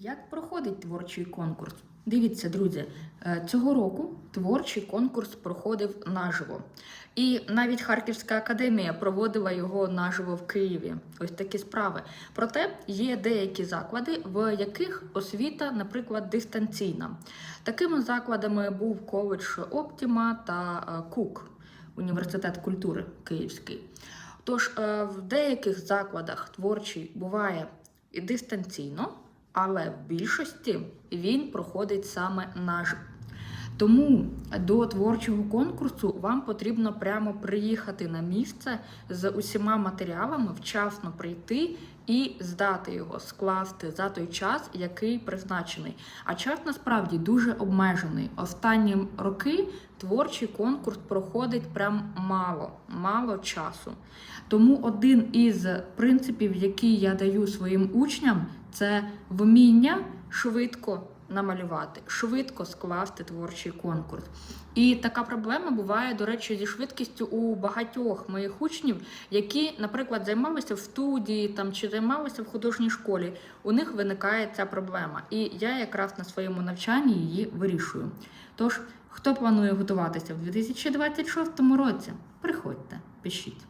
Як проходить творчий конкурс? Дивіться, друзі, е, цього року творчий конкурс проходив наживо. І навіть Харківська академія проводила його наживо в Києві. Ось такі справи. Проте є деякі заклади, в яких освіта, наприклад, дистанційна. Такими закладами був коледж Оптіма та е, КУК, університет культури Київський. Тож е, в деяких закладах творчий буває і дистанційно, але в більшості він проходить саме наш. Тому до творчого конкурсу вам потрібно прямо приїхати на місце з усіма матеріалами, вчасно прийти і здати його, скласти за той час, який призначений. А час насправді дуже обмежений. Останні роки творчий конкурс проходить прям мало, мало часу. Тому один із принципів, який я даю своїм учням, це вміння швидко намалювати, швидко скласти творчий конкурс. І така проблема буває, до речі, зі швидкістю у багатьох моїх учнів, які, наприклад, займалися в студії там чи займалися в художній школі. У них виникає ця проблема. І я якраз на своєму навчанні її вирішую. Тож, хто планує готуватися в 2026 році, приходьте, пишіть.